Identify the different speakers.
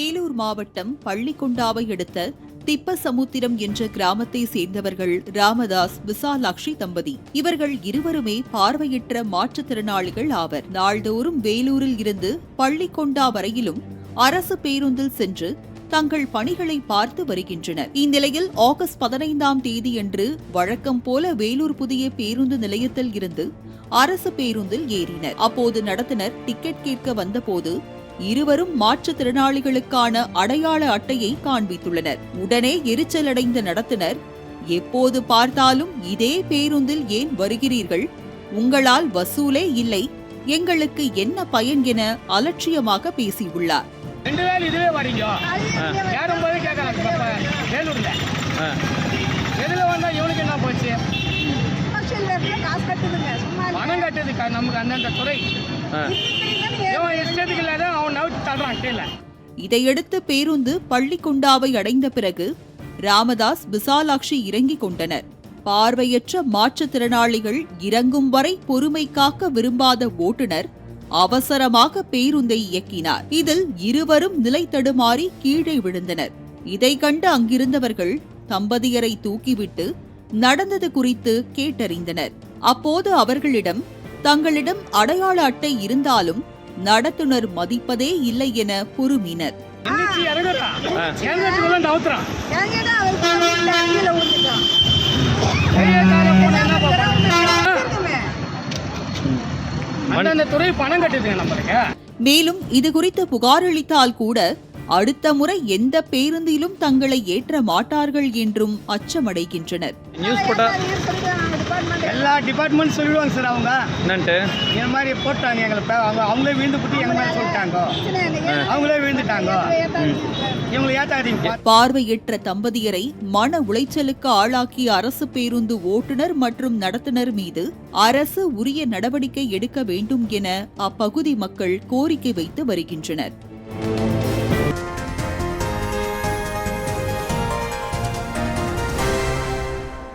Speaker 1: வேலூர் மாவட்டம் பள்ளிக்கொண்டாவை அடுத்த திப்பசமுத்திரம் என்ற கிராமத்தை சேர்ந்தவர்கள் ராமதாஸ் விசாலாட்சி தம்பதி. இவர்கள் இருவருமே பார்வையற்ற மாற்றுத்திறனாளிகள் ஆவர். நாள்தோறும் வேலூரில் இருந்து பள்ளிக்கொண்டா வரையிலும் அரசு பேருந்தில் சென்று தங்கள் பணிகளை பார்த்து வருகின்றனர். இந்நிலையில் ஆகஸ்ட் பதினைந்தாம் தேதியன்று வழக்கம் போல வேலூர் புதிய பேருந்து நிலையத்தில் இருந்து அரசு பேருந்தில் ஏறினர். அப்போது நடத்தினர் டிக்கெட் கேட்க வந்தபோது இருவரும் மாற்றுத்திறனாளிகளுக்கான அடையாள அட்டையை காண்பித்துள்ளனர். உடனே எரிச்சலடைந்த நடத்துனர் எப்போது பார்த்தாலும் இதே பேருந்தில் ஏன் வருகிறீர்கள்? உங்களால் வசூலே இல்லை. எங்களுக்கு என்ன பயன் என அலட்சியமாக பேசியுள்ளார்.
Speaker 2: ரெண்டு இதுவே வரீங்க வேலூர்ல. எதுல வந்தா இவனுக்கு என்ன போச்சு. பணம் நமக்கு அந்தந்த துறை. இவன் இஷ்டத்துக்கு இல்லாத
Speaker 1: இதையடுத்து பேருந்து பள்ளிக்குண்டாவை அடைந்த பிறகு ராமதாஸ் விசாலாட்சி இறங்கிக் கொண்டனர். பார்வையற்ற மாற்றுத்திறனாளிகள் இறங்கும் வரை பொறுமை காக்க விரும்பாத ஓட்டுநர் அவசரமாக பேருந்தை இயக்கினார். இதில் இருவரும் நிலை தடுமாறி கீழே விழுந்தனர். இதை கண்டு அங்கிருந்தவர்கள் தம்பதியரை தூக்கிவிட்டு நடந்தது குறித்து கேட்டறிந்தனர். அப்போது அவர்களிடம் தங்களிடம் அடையாள அட்டை இருந்தாலும் நடத்துனர் மதிப்பதே இல்லை என பொறுமினர். மேலும் இது குறித்து புகாரளித்தால் கூட அடுத்த முறை எந்த பேருந்திலும் தங்களை ஏற்ற மாட்டார்கள் என்றும் அச்சமடைகின்றனர்.
Speaker 2: எல்லா டிபார்ட்மெண்ட் சொல்லிடுவாங்க சார் அவங்க
Speaker 3: என்னன்ட்டு
Speaker 2: இந்த மாதிரி போட்டாங்க எங்களை அவங்க அவங்களே விழுந்து புட்டி எங்க மேல சொல்லிட்டாங்க. அவங்களே விழுந்துட்டாங்க. இவங்களை ஏத்தாதீங்க
Speaker 1: பார்வையற்ற தம்பதியரை மன உளைச்சலுக்கு ஆளாக்கிய அரசு பேருந்து ஓட்டுநர் மற்றும் நடத்துனர் மீது அரசு உரிய நடவடிக்கை எடுக்க வேண்டும் என அப்பகுதி மக்கள் கோரிக்கை வைத்து வருகின்றனர்